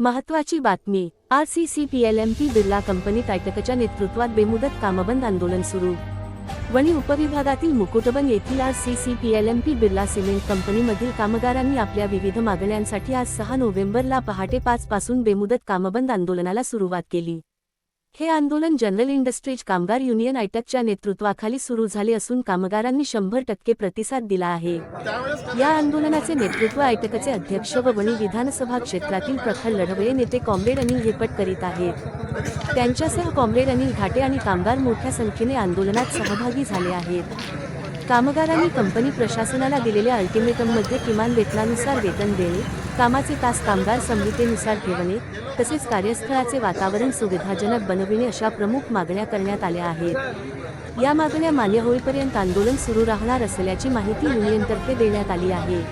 महत्वाची बातमी. R C C P L M P Birla company टायटकच्या नेतृत्वात बेमुदत कामबंद आंदोलन सुरू. वणी उपविभागातील मुकुटबन येथील R C C P L M P Birla cement कंपनीमधील कामगारांनी आपल्या विविध मागण्यांसाठी आज सहा नोव्हेंबरला पहाटे पाच पासून बेमुदत कामबंद आंदोलनाला सुरुवात केली. हे आंदोलन जनरल इंडस्ट्रीज कामगार युनियन आयटकच्या नेतृत्वाखाली सुरू झाले असून कामगारांनी शंभर टक्के प्रतिसाद दिला आहे. या आंदोलनाचे नेतृत्व आयटकचे अध्यक्ष व वणी विधानसभा क्षेत्रातील प्रखर लढवळे नेते कॉम्रेड अनिल हेपट करीत आहेत. त्यांच्यासह कॉम्रेड अनिल घाटे आणि कामगार मोठ्या संख्येने आंदोलनात सहभागी झाले आहेत. कामगारांनी कंपनी प्रशासनाला दिलेल्या अल्टिमेटममध्ये किमान वेतनानुसार वेतन देणे कामाचे तास कामगार संहितेनुसार ठेवणे तसेच कार्यस्थळाचे वातावरण सुविधाजनक बनविणे अशा प्रमुख मागण्या करण्यात आल्या आहेत. या मागण्या मान्य होईपर्यंत आंदोलन सुरू राहणार असल्याची माहिती युनियनतर्फे देण्यात आली आहे.